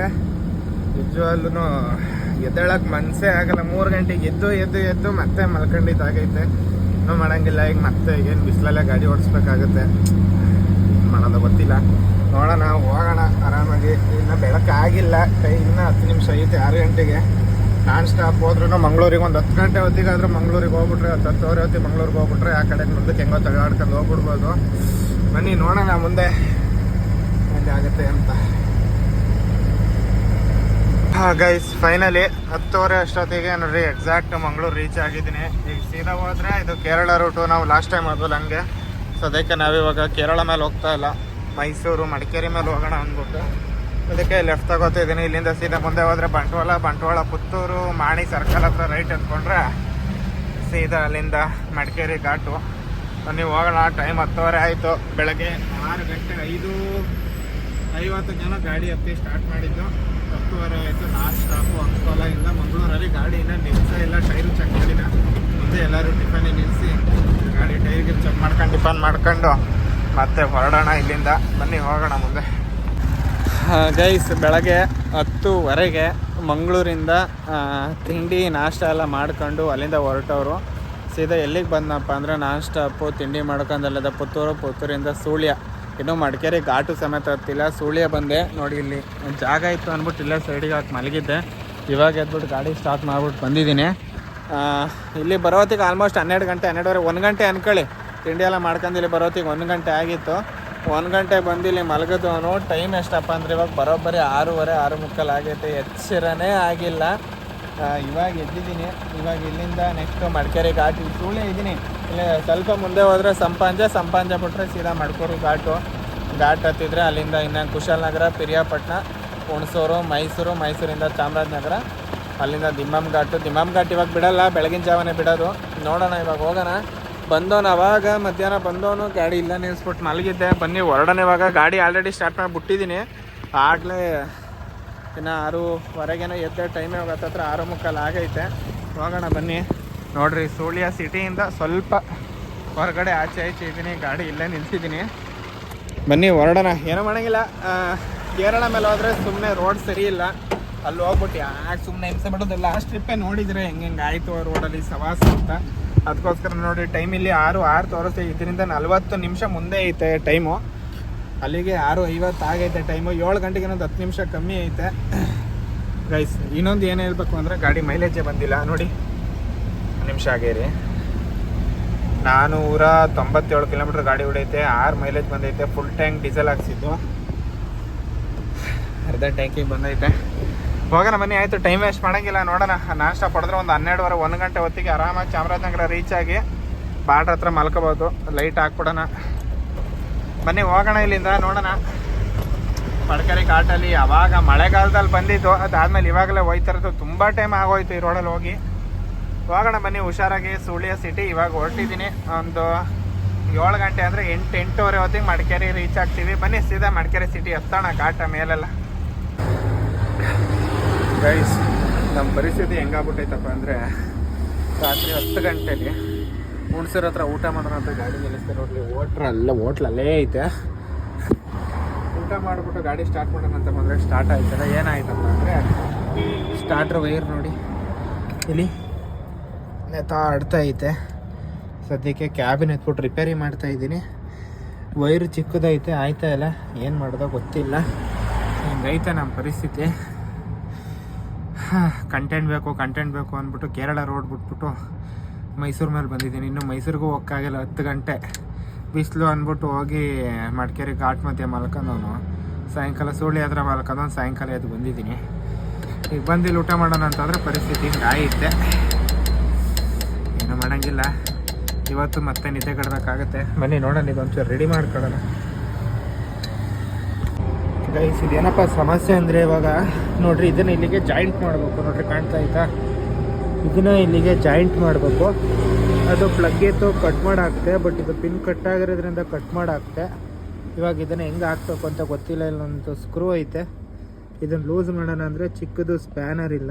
ನಿಜವಾಗ್ಲೂ ಎದ್ದೇಳಕ್ ಮನ್ಸೇ ಆಗಲ್ಲ. ಮೂರು ಗಂಟೆಗೆ ಎದ್ದು ಎದ್ದು ಎದ್ದು ಮತ್ತೆ ಮಲ್ಕೊಂಡಿದ್ದಾಗೈತೆ ಇನ್ನೂ ಮಾಡಂಗಿಲ್ಲ. ಈಗ ಮತ್ತೆ ಏನು ಬಿಸಿಲಲ್ಲೇ ಗಾಡಿ ಓಡಿಸ್ಬೇಕಾಗುತ್ತೆ. ಏನ್ ಮಾಡೋದು ಗೊತ್ತಿಲ್ಲ. ನೋಡೋಣ, ಹೋಗೋಣ ಆರಾಮಾಗಿ. ಇನ್ನು ಬೆಳಕಾಗಿಲ್ಲ ಕೈ ಇನ್ನೂ ಹತ್ತು ನಿಮಿಷ ಐತೆ ಆರು ಗಂಟೆಗೆ. ನಾನ್ ಸ್ಟಾಪ್ ಹೋದ್ರೂ ಮಂಗಳೂರಿಗೆ ಒಂದು ಹತ್ತು ಗಂಟೆ ಹೊತ್ತಿಗೆ ಹೊತ್ತಿಗಾದ್ರೂ ಮಂಗಳೂರಿಗೆ ಹೋಗ್ಬಿಟ್ರೆ, ಹತ್ತು ಹತ್ತುವರೆ ಹೊತ್ತಿಗೆ ಮಂಗಳೂರಿಗೆ ಹೋಗ್ಬಿಟ್ರೆ ಆ ಕಡೆ ಮುಂದೆ ಹೆಂಗೋ ತಗಾಡ್ಕೊಂಡು ಹೋಗ್ಬಿಡ್ಬೋದು. ಬನ್ನಿ, ನೋಡೋಣ ಮುಂದೆ. ಆಗುತ್ತೆ ಅಂತ. ಗೈಸ್ ಫೈನಲಿ ಹತ್ತುವರೆ ಅಷ್ಟೊತ್ತಿಗೆ ನೋಡ್ರಿ ಎಕ್ಸಾಕ್ಟ್ ಮಂಗಳೂರು ರೀಚ್ ಆಗಿದ್ದೀನಿ. ಈಗ ಸೀದಾ ಹೋದ್ರೆ ಇದು ಕೇರಳ ರೂಟು ನಾವು ಲಾಸ್ಟ್ ಟೈಮ್ ಹೋದ್ವಲ್ಲ ಹಂಗೆ. ಸೊ ಅದಕ್ಕೆ ನಾವಿವಾಗ ಕೇರಳ ಮೇಲೆ ಹೋಗ್ತಾ ಇಲ್ಲ. ಮೈಸೂರು, ಮಡಿಕೇರಿ ಮೇಲೆ ಹೋಗೋಣ ಅಂದ್ಬಿಟ್ಟು. ಅದಕ್ಕೆ ಲೆಫ್ಟ್ ತಗೋತಿದ್ದೀನಿ ಇಲ್ಲಿಂದ ಸೀದಾ ಮುಂದೆ ಹೋದರೆ ಬಂಟ್ವಾಳ ಬಂಟ್ವಾಳ, ಪುತ್ತೂರು, ಮಾಣಿ ಸರ್ಕಲ್ ಹತ್ರ ರೈಟ್ ಎತ್ಕೊಂಡ್ರೆ ಸೀದಾ ಅಲ್ಲಿಂದ ಮಡಿಕೇರಿ ಘಾಟು. ನೀವು ಹೋಗೋಣ ಟೈಮ್ ಹತ್ತುವರೆ ಆಯಿತು. ಬೆಳಗ್ಗೆ ಆರು ಗಂಟೆ ಐದು ಐವತ್ತು ಜನ ಗಾಡಿ ಹತ್ತಿ ಸ್ಟಾರ್ಟ್ ಮಾಡಿದ್ದು. ಹತ್ತುವರೆ ಆಯಿತು ಲಾಸ್ಟ್ ಸ್ಟಾಪು ಅಂಕೋಲಾಯಿಂದ ಮಂಗಳೂರಲ್ಲಿ ಇನ್ನೂ ನಿಲ್ಸೇ ಇಲ್ಲ ಟೈರು ಚೆಕ್ ಮಾಡಿಲ್ಲ. ಮುಂದೆ ಎಲ್ಲರೂ ಟಿಫನ್ ನಿಲ್ಲಿಸಿ ಗಾಡಿ ಟೈರ್ಗೆ ಚೆಕ್ ಮಾಡ್ಕೊಂಡು ಟಿಫನ್ ಮಾಡ್ಕೊಂಡು, ಮತ್ತೆ ಹೊರಡೋಣ ಇಲ್ಲಿಂದ. ಬನ್ನಿ, ಹೋಗೋಣ ಮುಂದೆ. ಗೈಸ್ ಬೆಳಗ್ಗೆ ಹತ್ತುವರೆಗೆ ಮಂಗಳೂರಿಂದ ತಿಂಡಿ ನಾಷ್ಟ ಎಲ್ಲ ಮಾಡ್ಕೊಂಡು ಅಲ್ಲಿಂದ ಹೊರಟವರು. ಸೀದಾ ಎಲ್ಲಿಗೆ ಬಂದನಪ್ಪ ಅಂದರೆ ನಾನ್ ಸ್ಟಾಪು ತಿಂಡಿ ಮಾಡ್ಕೊಂಡಲ್ಲದ ಪುತ್ತೂರು, ಪುತ್ತೂರಿಂದ ಸೂಳ್ಯ. ಇನ್ನೂ ಮಡಿಕೇರಿ ಘಾಟು ಸಮೇತ ಹತ್ತಿಲ್ಲ. ಸುಳಿಯ ಬಂದೆ. ನೋಡಿ ಇಲ್ಲಿ ಜಾಗ ಇತ್ತು ಅಂದ್ಬಿಟ್ಟು ಇಲ್ಲೇ ಸೈಡಿಗೆ ಹಾಕಿ ಮಲಗಿದ್ದೆ. ಇವಾಗ ಎದ್ಬಿಟ್ಟು ಗಾಡಿ ಸ್ಟಾರ್ಟ್ ಮಾಡ್ಬಿಟ್ಟು ಬಂದಿದ್ದೀನಿ. ಇಲ್ಲಿ ಬರೋತ್ತಿಗೆ ಆಲ್ಮೋಸ್ಟ್ ಹನ್ನೆರಡು ಗಂಟೆ, ಹನ್ನೆರಡುವರೆ, ಒಂದು ಗಂಟೆ ಅಂದ್ಕೊಳ್ಳಿ ತಿಂಡಿ ಎಲ್ಲ ಮಾಡ್ಕೊಂಡು ಇಲ್ಲಿ ಬರೋತ್ತಿಗೆ ಒಂದು ಗಂಟೆ ಆಗಿತ್ತು. ಒಂದು ಗಂಟೆ ಬಂದು ಇಲ್ಲಿ ಮಲಗಿದವನು. ಟೈಮ್ ಎಷ್ಟಪ್ಪ ಅಂದರೆ ಇವಾಗ ಬರೋಬ್ಬರಿ ಆರೂವರೆ ಆರು ಮುಕ್ಕಾಲು ಆಗೈತೆ ಎಚ್ಚರನೇ ಆಗಿಲ್ಲ. ಇವಾಗ ಎದ್ದಿದ್ದೀನಿ. ಇವಾಗ ಇಲ್ಲಿಂದ ನೆಕ್ಸ್ಟ್ ಮಡಿಕೇರಿ ಘಾಟ್. ಸುಳ್ಳೆ ಇದ್ದೀನಿ. ಇಲ್ಲ, ಸ್ವಲ್ಪ ಮುಂದೆ ಹೋದರೆ ಸಂಪಾಂಜ ಸಂಪಾಂಜ ಬಿಟ್ಟರೆ ಸೀದಾ ಮಡ್ಕೂರು ಘಾಟು. ಘಾಟ್ ಹತ್ತಿದ್ರೆ ಅಲ್ಲಿಂದ ಇನ್ನು ಕುಶಾಲನಗರ ಪಿರಿಯಾಪಟ್ಟಣ ಹುಣಸೂರು, ಮೈಸೂರು, ಮೈಸೂರಿಂದ ಚಾಮರಾಜನಗರ, ಅಲ್ಲಿಂದ ದಿಮ್ಮಮ್ ಘಾಟು. ದಿಮ್ಮಮ್ ಘಾಟ್ ಇವಾಗ ಬಿಡಲ್ಲ, ಬೆಳಗಿನ ಜಾವನೇ ಬಿಡೋದು. ನೋಡೋಣ, ಇವಾಗ ಹೋಗೋಣ. ಬಂದವನು ಅವಾಗ ಮಧ್ಯಾಹ್ನ ಬಂದವನು ಗಾಡಿ ಇಲ್ಲ ನಿಲ್ಲಿಸ್ಬಿಟ್ಟು ಮಲಗಿದ್ದೆ. ಬನ್ನಿ, ಹೊರಡೋಣ ಇವಾಗ. ಗಾಡಿ ಆಲ್ರೆಡಿ ಸ್ಟಾರ್ಟ್ ಮಾಡಿ ಬಿಟ್ಟಿದ್ದೀನಿ ಆಗಲೇ ಇನ್ನು ಆರು ಹೊರಗೇನೋ ಟೈಮ್ ಹೋಗತ್ತ ಹತ್ತತ್ರ ಆರು ಮುಕ್ಕಾಲು ಆಗೈತೆ. ಹೋಗೋಣ ಬನ್ನಿ. ನೋಡ್ರಿ ಸುಳ್ಯ ಸಿಟಿಯಿಂದ ಸ್ವಲ್ಪ ಹೊರಗಡೆ ಆಚೆ ಆಚೆ ಇದ್ದೀನಿ ಗಾಡಿ ಇಲ್ಲೇ ನಿಲ್ಸಿದ್ದೀನಿ ಬನ್ನಿ ಹೊರಡೋಣ. ಏನೂ ಮಾಡೋಂಗಿಲ್ಲ. ಆ, ಕೇರಳ ಮೇಲೆ ಹೋದರೆ ಸುಮ್ಮನೆ ರೋಡ್ ಸರಿ ಇಲ್ಲ. ಅಲ್ಲಿ ಹೋಗ್ಬಿಟ್ಟು ಯಾಕೆ ಸುಮ್ಮನೆ ಹಿಂಸೆ ಬಿಡೋದಿಲ್ಲ ಲಾಸ್ಟ್ ಟ್ರಿಪ್ಪೇ ನೋಡಿದರೆ ಹೆಂಗೆ ಹೆಂಗೆ ಆಯಿತು ರೋಡಲ್ಲಿ ಸವಾಸ ಅಂತ. ಅದಕ್ಕೋಸ್ಕರ ನೋಡಿ ಟೈಮ್ ಆರು ಆರು ತೋರಿಸ್ತೀವಿ ಇದರಿಂದ ನಲ್ವತ್ತು ನಿಮಿಷ ಮುಂದೆ ಐತೆ ಟೈಮು ಅಲ್ಲಿಗೆ ಆರು ಐವತ್ತು ಆಗೈತೆ ಟೈಮು ಏಳು ಗಂಟೆಗೆ ಇನ್ನೊಂದು ಹತ್ತು ನಿಮಿಷ ಕಮ್ಮಿ ಐತೆ. ಗೈಸ್ ಇನ್ನೊಂದು ಏನು ಹೇಳಬೇಕು ಅಂದರೆ ಗಾಡಿ ಮೈಲೇಜೇ ಬಂದಿಲ್ಲ. ನೋಡಿ ನಿಮಿಷ ಆಗೇರಿ ನಾನೂರ ತೊಂಬತ್ತೇಳು ಕಿಲೋಮೀಟ್ರ್ ಗಾಡಿ ಹೊಡೈತೆ ಆರು ಮೈಲೇಜ್ ಬಂದೈತೆ. ಫುಲ್ ಟ್ಯಾಂಕ್ ಡೀಸೆಲ್ ಹಾಕ್ಸಿದ್ದು. ಅರ್ಧ ಟ್ಯಾಂಕಿಗೆ ಬಂದೈತೆ. ಹೋಗೋಣ ಮನೆ ಆಯಿತು ಟೈಮ್ ವೇಸ್ಟ್ ಮಾಡೋಂಗಿಲ್ಲ. ನೋಡೋಣ. ನಾಷ್ಟ ಪಡೆದ್ರೆ ಒಂದು ಹನ್ನೆರಡುವರೆ, ಒಂದು ಗಂಟೆ ಹೊತ್ತಿಗೆ ಆರಾಮಾಗಿ ಚಾಮರಾಜನಗರ ರೀಚ್ ಆಗಿ ಬಾರ್ಡ್ರ್ ಹತ್ರ ಮಲ್ಕೋಬೋದು. ಲೈಟ್ ಹಾಕ್ಬಿಡೋಣ. ಬನ್ನಿ, ಹೋಗೋಣ ಇಲ್ಲಿಂದ. ನೋಡೋಣ. ಮಡಿಕೇರಿ ಘಾಟಲ್ಲಿ ಅವಾಗ ಮಳೆಗಾಲದಲ್ಲಿ ಬಂದಿತ್ತು. ಅದಾದ್ಮೇಲೆ ಇವಾಗಲೇ ಹೋಯ್ತಿರೋದು ತುಂಬ ಟೈಮ್ ಆಗೋಯ್ತು ಈ ರೋಡಲ್ಲಿ ಹೋಗಿ. ಹೋಗೋಣ ಬನ್ನಿ, ಹುಷಾರಾಗಿ. ಸುಳ್ಯ ಸಿಟಿ ಇವಾಗ ಹೊರಟಿದ್ದೀನಿ. ಒಂದು ಏಳು ಗಂಟೆ ಅಂದರೆ ಎಂಟು, ಎಂಟೂವರೆ ಹೊತ್ತಿಗೆ ಮಡಿಕೇರಿ ರೀಚ್ ಆಗ್ತೀವಿ. ಬನ್ನಿ, ಸೀದಾ ಮಡಿಕೇರಿ ಸಿಟಿ ಹತ್ತೋಣ ಘಾಟ ಮೇಲೆಲ್ಲ. ಗೈಸ್ ನಮ್ಮ ಪರಿಸ್ಥಿತಿ ಹೆಂಗಾಗ್ಬಿಟ್ಟೈತಪ್ಪ ಅಂದರೆ ರಾತ್ರಿ ಹತ್ತು ಗಂಟೆಗೆ ಹುಣಸೂರ್ ಹತ್ರ ಊಟ ಮಾಡೋಣ ಅಂತ ಗಾಡಿ ನಿಲ್ಲಿಸ್ತಾರೆ. ಅಲ್ಲ ಹೋಟ್ಲ್ ಐತೆ. ಊಟ ಮಾಡಿಬಿಟ್ಟು ಗಾಡಿ ಸ್ಟಾರ್ಟ್ ಮಾಡೋಣ ಅಂತ ಬಂದರೆ ಸ್ಟಾರ್ಟ್ ಆಯ್ತಲ್ಲ? ಏನಾಯ್ತಪ್ಪ ಅಂದರೆ ಸ್ಟಾರ್ಟ್ರ್ ವೈರ್ ನೋಡಿ. ಇಲ್ಲಿ ನೆತಾಡ್ತಾ ಐತೆ. ಸದ್ಯಕ್ಕೆ ಕ್ಯಾಬಿನ್ ಎತ್ಬಿಟ್ಟು ರಿಪೇರಿ ಮಾಡ್ತಾ ಇದ್ದೀನಿ. ವೈರ್ ಚಿಕ್ಕದೈತೆ, ಆಯ್ತಾ ಇಲ್ಲ? ಏನು ಮಾಡೋದೋ ಗೊತ್ತಿಲ್ಲ. ಹಿಂಗೈತೆ ನಮ್ಮ ಪರಿಸ್ಥಿತಿ. ಕಂಟೆಂಟ್ ಬೇಕು ಕಂಟೆಂಟ್ ಬೇಕು ಅಂದ್ಬಿಟ್ಟು ಕೇರಳ ರೋಡ್ ಬಿಟ್ಬಿಟ್ಟು ಮೈಸೂರು ಮೇಲೆ ಬಂದಿದ್ದೀನಿ. ಇನ್ನು ಮೈಸೂರಿಗೂ ಹೋಗಕ್ಕಾಗಿಲ್ಲ ಹತ್ತು ಗಂಟೆ. ಬಿಸಿಲು ಅಂದ್ಬಿಟ್ಟು ಹೋಗಿ ಮಡಿಕೇರಿ ಘಾಟ್ ಮಧ್ಯೆ ಮಲ್ಕೊಂಡವನು. ಸಾಯಂಕಾಲ ಸುಳ್ಳಿ ಹತ್ರ ಮಲ್ಕೊಂಡವ್ನು, ಸಾಯಂಕಾಲ ಎದ್ದು ಬಂದಿದ್ದೀನಿ. ಈಗ ಬಂದಿಲ್ಲಿ ಊಟ ಮಾಡೋಣ ಅಂತಂದರೆ ಪರಿಸ್ಥಿತಿ ಹಿಂಗಾಯಿತೆ ಏನು ಮಾಡೋಂಗಿಲ್ಲ. ಇವತ್ತು ಮತ್ತೆ ನಿದ್ದೆ ಕಡಬೇಕಾಗತ್ತೆ ಬನ್ನಿ ನೋಡೋಣ ಇದೊಂಚೂರು ರೆಡಿ ಮಾಡ್ಕೊಳ್ಳೋಣ. ಗೈಸ್ ಇದೇನಪ್ಪ ಸಮಸ್ಯೆ ಅಂದರೆ ಇವಾಗ? ನೋಡ್ರಿ, ಇದನ್ನು ಇಲ್ಲಿಗೆ ಜಾಯಿಂಟ್ ಮಾಡಬೇಕು. ನೋಡ್ರಿ, ಕಾಣ್ತಾ ಆಯ್ತಾ ಇದನ್ನ ಇಲ್ಲಿಗೆ ಜಾಯಿಂಟ್ ಮಾಡಬೇಕು. ಅದು ಪ್ಲಗ್ ಇತ್ತು ಕಟ್ ಮಾಡಾಕ್ತೆ ಬಟ್ ಇದು ಪಿನ್ ಕಟ್ ಆಗಿರೋದ್ರಿಂದ ಕಟ್ ಮಾಡಾಕ್ತೆ. ಇವಾಗ ಇದನ್ನ ಹೆಂಗೆ ಹಾಕ್ಬೇಕು ಅಂತ ಗೊತ್ತಿಲ್ಲ ಇಲ್ಲೊಂದು ಸ್ಕ್ರೂ ಐತೆ. ಇದನ್ನ ಲೂಸ್ ಮಾಡೋಣ ಅಂದರೆ ಚಿಕ್ಕದು ಸ್ಪ್ಯಾನರ್ ಇಲ್ಲ.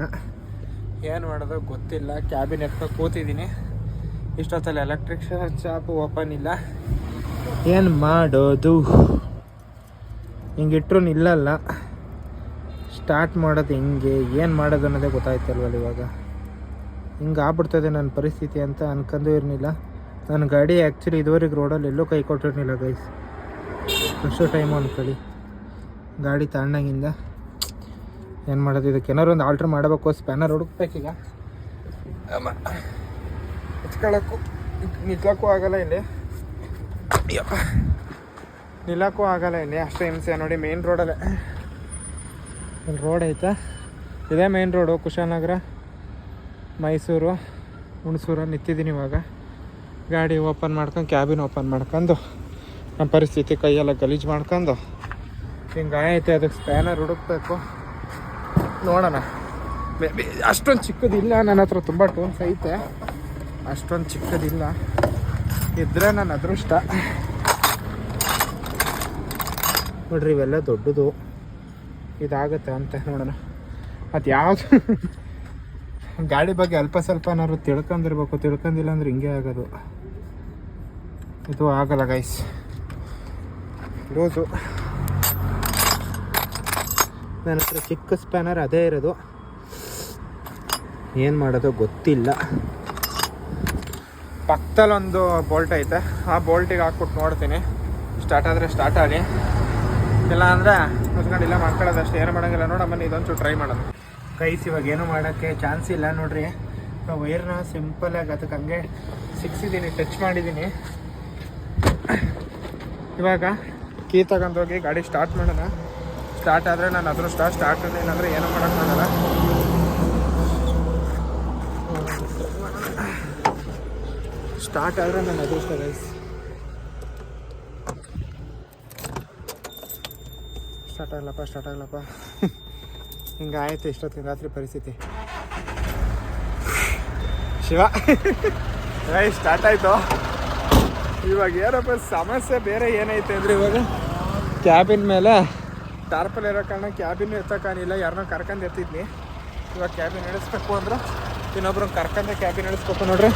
ಏನು ಮಾಡೋದು ಗೊತ್ತಿಲ್ಲ ಕ್ಯಾಬಿನ್ ಎತ್ಕೊಂಡು ಕೂತಿದ್ದೀನಿ ಇಷ್ಟೊತ್ತಲ್ಲಿ ಎಲೆಕ್ಟ್ರಿಕ್ ಚಾಪು ಓಪನ್ ಇಲ್ಲ. ಏನು ಮಾಡೋದು? ಹಿಂಗಿಟ್ರು ನಿಲ್ಲಲ್ಲ. ಸ್ಟಾರ್ಟ್ ಮಾಡೋದು ಹೆಂಗೆ ಏನು ಮಾಡೋದು ಅನ್ನೋದೇ ಗೊತ್ತಾಯ್ತಲ್ವಲ್ಲ ಇವಾಗ? ಹಿಂಗೆ ಆಗ್ಬಿಡ್ತದೆ ನನ್ನ ಪರಿಸ್ಥಿತಿ ಅಂತ ಅನ್ಕೊಂಡು ಇರಲಿಲ್ಲ ನನ್ನ ಗಾಡಿ ಆ್ಯಕ್ಚುಲಿ ಇದುವರೆಗೆ ರೋಡಲ್ಲಿ ಎಲ್ಲೂ ಕೈ ಕೊಟ್ಟಿರಲಿಲ್ಲ ಗೈಸ್ ಅಷ್ಟು ಟೈಮು ಅನ್ಕೊಳ್ಳಿ. ಗಾಡಿ ತಾಂಡಂಗಿಂದ ಏನು ಮಾಡೋದು ಇದಕ್ಕೆ ಏನಾರು ಒಂದು ಆಲ್ಟ್ರ್ ಮಾಡಬೇಕು ಸ್ಪ್ಯಾನರ್ ಹುಡುಕ್ಬೇಕೀಗ. ಹಚ್ಕೊಳ್ಳೋಕ್ಕೂ ನಿಲ್ಲಕ್ಕೂ ಆಗಲ್ಲ ಇಲ್ಲಿ. ನಿಲ್ಲಕ್ಕೂ ಆಗಲ್ಲ ಇಲ್ಲಿ ಅಷ್ಟು ಹಿಂಸೆ. ನೋಡಿ ಮೇನ್ ರೋಡಲ್ಲೇ ಇಲ್ಲಿ ರೋಡ್ ಐತಾ? ಇದೇ ಮೇನ್ ರೋಡು ಕುಶಾಲನಗರ ಮೈಸೂರು, ಹುಣಸೂರು ನಿಂತಿದ್ದೀನಿ ಇವಾಗ. ಗಾಡಿ ಓಪನ್ ಮಾಡ್ಕೊಂಡು, ಕ್ಯಾಬಿನ್ ಓಪನ್ ಮಾಡ್ಕೊಂಡು, ನಮ್ಮ ಪರಿಸ್ಥಿತಿ ಕೈಯೆಲ್ಲ ಗಲೀಜು ಮಾಡ್ಕೊಂಡು, ಹಿಂಗೆ ಐತೆ ಅದಕ್ಕೆ ಸ್ಪ್ಯಾನರ್ ಹುಡುಕ್ಬೇಕು. ನೋಡೋಣ. ಮೇ ಬಿ ಅಷ್ಟೊಂದು ಚಿಕ್ಕದಿಲ್ಲ, ನನ್ನ ಹತ್ರ ತುಂಬ ಟೋನ್ಸ್ ಐತೆ. ಅಷ್ಟೊಂದು ಚಿಕ್ಕದಿಲ್ಲ. ಇದ್ದರೆ ನನ್ನ ಅದೃಷ್ಟ. ನೋಡ್ರಿ ಇವೆಲ್ಲ ದೊಡ್ಡದು. ಇದಾಗುತ್ತೆ ಅಂತ ನೋಡೋಣ. ಅದು ಯಾವುದು ಗಾಡಿ ಬಗ್ಗೆ ಅಲ್ಪ ಸ್ವಲ್ಪ ಏನಾದ್ರು ತಿಳ್ಕೊಂಡಿರ್ಬೇಕು. ತಿಳ್ಕೊಂಡಿಲ್ಲ ಅಂದ್ರೆ ಹಿಂಗೆ ಆಗೋದು. ಇದು ಆಗಲ್ಲ ಗೈಸ್ ಲೂಸು. ನನ್ನ ಹತ್ರ ಚಿಕ್ಕ ಸ್ಪ್ಯಾನರ್ ಅದೇ ಇರೋದು. ಏನು ಮಾಡೋದು ಗೊತ್ತಿಲ್ಲ. ಪಕ್ಕದಲ್ಲೊಂದು ಬೋಲ್ಟ್ ಐತೆ. ಆ ಬೋಲ್ಟಿಗೆ ಹಾಕ್ಬಿಟ್ಟು ನೋಡ್ತೀನಿ. ಸ್ಟಾರ್ಟ್ ಆದರೆ ಸ್ಟಾರ್ಟ್ ಆಗಲಿ ಇಲ್ಲ ಅಂದರೆ ಮುಚ್ಕೊಂಡಿಲ್ಲ ಮಾಡ್ಕೊಳ್ಳೋದಷ್ಟು ಏನು ಮಾಡೋಂಗಿಲ್ಲ. ನೋಡಮ್ಮ ಇದೊಂದು ಇದೊಂಚೂರು ಟ್ರೈ ಮಾಡೋದು ಕೈಸ್ ಇವಾಗ ಏನು ಮಾಡೋಕ್ಕೆ ಚಾನ್ಸ್ ಇಲ್ಲ ನೋಡ್ರಿ. ವೈರ್ನ ಸಿಂಪಲಾಗಿ ಅದಕ್ಕೆ ಹಂಗೆ ಸಿಕ್ಸಿದ್ದೀನಿ ಟಚ್ ಮಾಡಿದ್ದೀನಿ ಇವಾಗ ಕೀ ತಗೊಂಡೋಗಿ ಗಾಡಿ ಸ್ಟಾರ್ಟ್ ಮಾಡೋಣ. ಸ್ಟಾರ್ಟ್ ಆದರೆ ನಾನು ಅದ್ರ ಸ್ಟಾರ್ಟ್ ಇಲ್ಲ ಅಂದರೆ ಏನೂ ಮಾಡೋಕ್ಕಾಗಲ್ಲ ಸ್ಟಾರ್ಟ್ ಆದರೆ ನಾನು ಅದೃಷ್ಟ ಗೈಸ್ ಸ್ಟಾರ್ಟ್ ಆಗಲಪ್ಪ ಸ್ಟಾರ್ಟ್ ಆಗಲಪ್ಪ. ಹಿಂಗಾಯ್ತು ಇಷ್ಟೊತ್ತಿನ ರಾತ್ರಿ ಪರಿಸ್ಥಿತಿ. ಶಿವ ರೈ ಸ್ಟಾರ್ಟ್ ಆಯಿತು. ಇವಾಗ ಏನಪ್ಪ, ಸಮಸ್ಯೆ ಬೇರೆ ಏನೈತೆ ಅಂದ್ರೆ ಇವಾಗ ಕ್ಯಾಬಿನ್ ಮೇಲೆ ಟಾರ್ಪಲ್ ಇರೋ ಕಾರಣ ಕ್ಯಾಬಿನ್ ಎತ್ತಕ್ಕಾಗಿಲ್ಲ ಯಾರನ್ನೋ ಕರ್ಕೊಂಡು ಎತ್ತಿದ್ನಿ. ಇವಾಗ ಕ್ಯಾಬಿನ್ ಇಳಿಸ್ಬೇಕು ಅಂದ್ರೆ ಇನ್ನೊಬ್ರನ್ನ ಕರ್ಕೊಂಡೆ ಕ್ಯಾಬಿನ್ ಇಳಿಸ್ಬೇಕು ನೋಡ್ರಿ.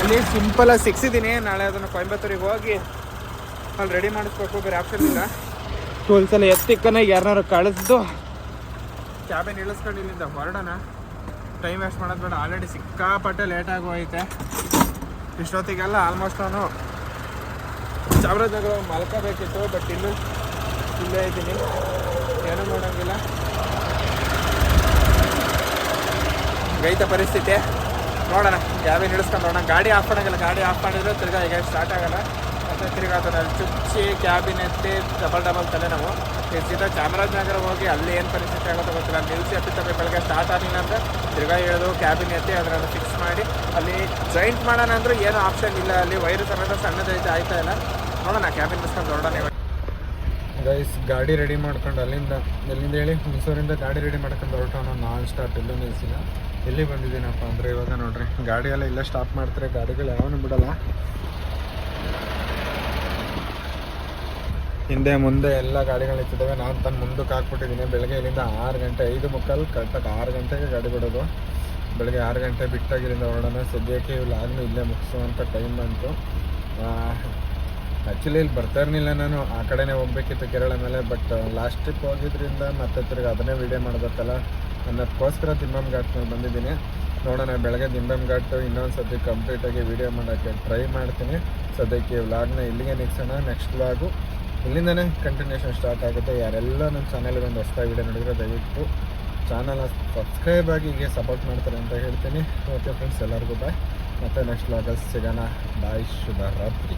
ಅಲ್ಲಿ ಸಿಂಪಲಾಗಿ ಸಿಕ್ಸಿದ್ದೀನಿ ನಾಳೆ ಅದನ್ನು ಕೊಯಂಬತ್ತೂರಿಗೆ ಹೋಗಿ ಅಲ್ಲಿ ರೆಡಿ ಮಾಡಿಸ್ಬೇಕು, ಬೇರೆ ಆಪ್ಷನ್ ಇಲ್ಲ. ಎಲ್ಲ ಎತ್ತಿಕ್ಕನ ಯಾರನ್ನಾರು ಕಳಿಸ್ದು. ಕ್ಯಾಬಿನ್ ಇಳಿಸ್ಕೊಂಡು ಇಲ್ಲಿಂದ ಹೊರಡೋಣ? ಟೈಮ್ ವೇಸ್ಟ್ ಮಾಡೋದು ಬೇಡ. ಆಲ್ರೆಡಿ ಸಿಕ್ಕಾಪಟ್ಟೆ ಲೇಟ್ ಹೋಯ್ತೆ. ಇಷ್ಟೊತ್ತಿಗೆಲ್ಲ ಆಲ್ಮೋಸ್ಟ್ ನಾನು ಚಾಮರಾಜನಗರ ಮಲ್ಕೋಬೇಕಿತ್ತು ಬಟ್ ಇನ್ನೂ ಇಲ್ಲೇ ಇದ್ದೀನಿ. ಏನೂ ಮಾಡೋಂಗಿಲ್ಲ. ಗೈತ ಪರಿಸ್ಥಿತಿ. ನೋಡೋಣ. ಕ್ಯಾಬಿನ್ ಇಳಿಸ್ಕೊಂಡು ನೋಡೋಣ ಗಾಡಿ ಆಫ್ ಮಾಡೋಂಗಿಲ್ಲ. ಗಾಡಿ ಆಫ್ ಮಾಡಿದ್ರೆ ತಿರ್ಗಾ ಈಗ ಸ್ಟಾರ್ಟ್ ಆಗಲ್ಲ. ತಿರ್ಗಾ ಅಲ್ಲಿ ಚುಚ್ಚಿ, ಕ್ಯಾಬಿನ್ ಎತ್ತಿ ಡಬಲ್ ಡಬಲ್ ತಲೆ ನಾವು ಈ ಸೀದಾ ಚಾಮರಾಜನಗರ ಹೋಗಿ ಅಲ್ಲಿ ಏನು ಪರಿಸ್ಥಿತಿ ಆಗುತ್ತೋ ಗೊತ್ತಿಲ್ಲ. ನಿಲ್ಸಿ ಹತ್ತಿತ್ತವೆ ಬೆಳಗ್ಗೆ ಸ್ಟಾರ್ಟ್ ಆಗಲಿಲ್ಲ ಅಂದರೆ ತಿರ್ಗಾ ಎಳೆದು ಕ್ಯಾಬಿನ್ ಎತ್ತಿ ಅದರಲ್ಲಿ ಫಿಕ್ಸ್ ಮಾಡಿ, ಅಲ್ಲಿ ಜಾಯಿಂಟ್ ಮಾಡೋಣ ಅಂದ್ರೆ ಏನೂ ಆಪ್ಷನ್ ಇಲ್ಲ. ಅಲ್ಲಿ ವೈರು ಸಮೇತ ಸಣ್ಣದೈತೆ ಆಯ್ತಾ ಇಲ್ಲ. ನೋಡೋಣ, ಕ್ಯಾಬಿನ್ ಬಿಸ್ಕೊಂಡು ಹೊರಡೋಣ ಗೈಸ್ ಗಾಡಿ ರೆಡಿ ಮಾಡ್ಕೊಂಡು ಅಲ್ಲಿಂದ, ಎಲ್ಲಿಂದ ಹೇಳಿ? ಮೈಸೂರಿಂದ ಗಾಡಿ ರೆಡಿ ಮಾಡ್ಕೊಂಡು ಹೊರಟೋಣ. ನಾನ್ ಸ್ಟಾಪ್ ಎಲ್ಲೂ ನಿಲ್ಸಿಲ್ಲ. ಎಲ್ಲಿ ಬಂದಿದ್ದೀನಪ್ಪ ಅಂದರೆ ಇವಾಗ ನೋಡ್ರಿ. ಗಾಡಿ ಎಲ್ಲ ಇಲ್ಲೇ ಸ್ಟಾಪ್ ಮಾಡ್ತಾರೆ. ಗಾಡಿಗಳು ಯಾವನು ಬಿಡಲ್ಲ. ಹಿಂದೆ ಮುಂದೆ ಎಲ್ಲ ಗಾಡಿಗಳು ಇಟ್ಟಿದ್ದಾವೆ ನಾನು ತನ್ನ ಮುಂದಕ್ಕೆ ಹಾಕ್ಬಿಟ್ಟಿದ್ದೀನಿ. ಬೆಳಗ್ಗೆ ಇಲ್ಲಿಂದ ಆರು ಗಂಟೆ, ಐದು ಮುಕ್ಕಾಲು, ಕರೆಕ್ಟಾಗಿ ಆರು ಗಂಟೆಗೆ ಗಾಡಿ ಬಿಡೋದು. ಬೆಳಗ್ಗೆ ಆರು ಗಂಟೆ ಬಿಟ್ಟಾಗಿರಿಂದ ಹೊರಡೋಣ. ಸದ್ಯಕ್ಕೆ ಇವ್ಲಾಗ್ನೂ ಇಲ್ಲೇ ಮುಗಿಸುವಂಥ ಟೈಮ್ ಬಂತು. ಆ್ಯಕ್ಚುಲಿ ಇಲ್ಲಿ ಬರ್ತಾ ಇರಲಿಲ್ಲ ನಾನು. ಆ ಕಡೆನೇ ಹೋಗ್ಬೇಕಿತ್ತು ಕೇರಳ ಮೇಲೆ ಬಟ್ ಲಾಸ್ಟ್ ಟ್ರಿಪ್ ಹೋಗಿದ್ರಿಂದ ಮತ್ತೆ ತಿರ್ಗಿ ಅದನ್ನೇ ವೀಡಿಯೋ ಮಾಡಬೇಕಲ್ಲ ಅನ್ನೋದಕ್ಕೋಸ್ಕರ ದಿಂಬಮ್ ಘಾಟ್ ಮೇಲೆ ಬಂದಿದ್ದೀನಿ. ನೋಡೋಣ, ಬೆಳಗ್ಗೆ ದಿಂಬಮ್ ಘಾಟು ಇನ್ನೊಂದು ಸತಿ ಕಂಪ್ಲೀಟಾಗಿ ವೀಡಿಯೋ ಮಾಡೋಕ್ಕೆ ಟ್ರೈ ಮಾಡ್ತೀನಿ. ಸದ್ಯಕ್ಕೆ ವ್ಲಾಗ್ನ ಇಲ್ಲಿಗೆ ನಿಲ್ಸೋಣ. ನೆಕ್ಸ್ಟ್ ವ್ಲಾಗು ಇಲ್ಲಿಂದನೇ ಕಂಟಿನ್ಯೂಷನ್ ಸ್ಟಾರ್ಟ್ ಆಗುತ್ತೆ. ಯಾರೆಲ್ಲ ನನ್ನ ಚಾನಲ್ಗೆ ಒಂದು ಹೊಸ ವಿಡಿಯೋ ನೋಡಿದರೆ ದಯವಿಟ್ಟು ಚಾನಲ್ನ ಸಬ್ಸ್ಕ್ರೈಬ್ ಆಗಿ ಹೀಗೆ ಸಪೋರ್ಟ್ ಮಾಡ್ತಾರೆ ಅಂತ ಹೇಳ್ತೀನಿ. ಓಕೆ ಫ್ರೆಂಡ್ಸ್ ಎಲ್ಲರಿಗೂ ಬಾಯ್ ಮತ್ತು ನೆಕ್ಸ್ಟ್ ವ್ಲಾಗಲ್ಲಿ ಸಿಗೋಣ. ಬಾಯ್ ಶುಭ ರಾತ್ರಿ